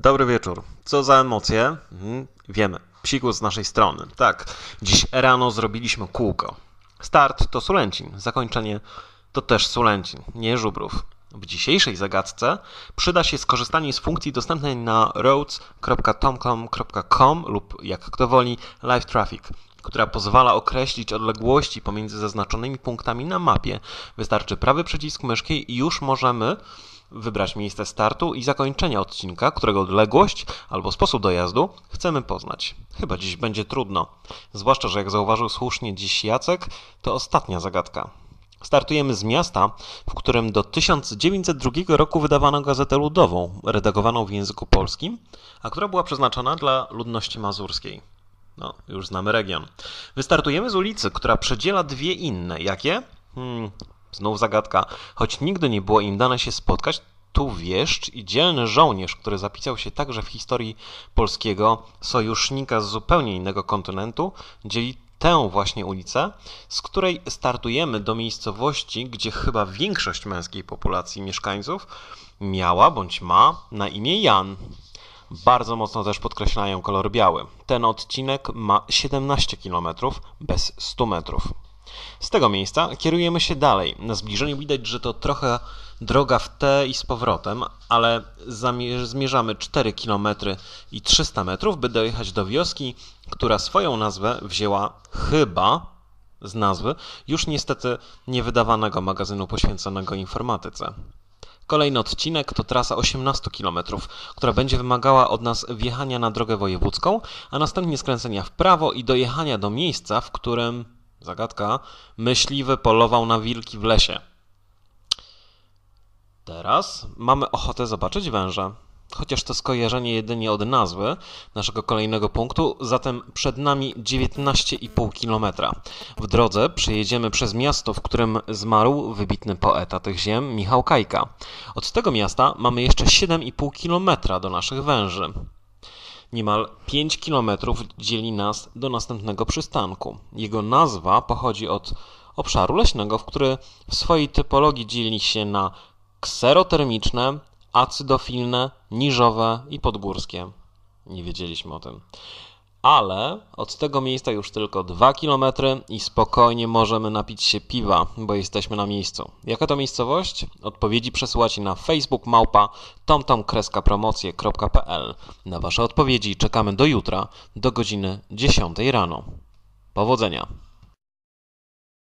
Dobry wieczór. Co za emocje? Mhm, wiemy. Psikus z naszej strony. Tak, dziś rano zrobiliśmy kółko. Start to Sulęcin, zakończenie to też Sulęcin, nie Żubrów. W dzisiejszej zagadce przyda się skorzystanie z funkcji dostępnej na roads.tomcom.com lub jak kto woli live traffic, która pozwala określić odległości pomiędzy zaznaczonymi punktami na mapie. Wystarczy prawy przycisk myszki i już możemy wybrać miejsce startu i zakończenia odcinka, którego odległość albo sposób dojazdu chcemy poznać. Chyba dziś będzie trudno. Zwłaszcza, że jak zauważył słusznie dziś Jacek, to ostatnia zagadka. Startujemy z miasta, w którym do 1902 roku wydawano gazetę ludową, redagowaną w języku polskim, a która była przeznaczona dla ludności mazurskiej. No, już znamy region. Wystartujemy z ulicy, która przedziela dwie inne. Jakie? Hmm, znów zagadka. Choć nigdy nie było im dane się spotkać, tu wieszcz i dzielny żołnierz, który zapisał się także w historii polskiego sojusznika z zupełnie innego kontynentu, dzieli tę właśnie ulicę, z której startujemy do miejscowości, gdzie chyba większość męskiej populacji mieszkańców miała bądź ma na imię Jan. Bardzo mocno też podkreślają kolor biały. Ten odcinek ma 17 km bez 100 metrów. Z tego miejsca kierujemy się dalej. Na zbliżeniu widać, że to trochę droga w T i z powrotem, ale zmierzamy 4 km i 300 metrów, by dojechać do wioski, która swoją nazwę wzięła chyba z nazwy już niestety niewydawanego magazynu poświęconego informatyce. Kolejny odcinek to trasa 18 km, która będzie wymagała od nas wjechania na drogę wojewódzką, a następnie skręcenia w prawo i dojechania do miejsca, w którym, zagadka, myśliwy polował na wilki w lesie. Teraz mamy ochotę zobaczyć węża. Chociaż to skojarzenie jedynie od nazwy naszego kolejnego punktu, zatem przed nami 19,5 km. W drodze przejedziemy przez miasto, w którym zmarł wybitny poeta tych ziem Michał Kajka. Od tego miasta mamy jeszcze 7,5 km do naszych węży. Niemal 5 km dzieli nas do następnego przystanku. Jego nazwa pochodzi od obszaru leśnego, w który w swojej typologii dzieli się na kserotermiczne, acydofilne, niżowe i podgórskie. Nie wiedzieliśmy o tym. Ale od tego miejsca już tylko 2 km i spokojnie możemy napić się piwa, bo jesteśmy na miejscu. Jaka to miejscowość? Odpowiedzi przesyłacie na Facebook małpa tomtomkreskapromocje.pl. Na Wasze odpowiedzi czekamy do jutra, do godziny 10 rano. Powodzenia!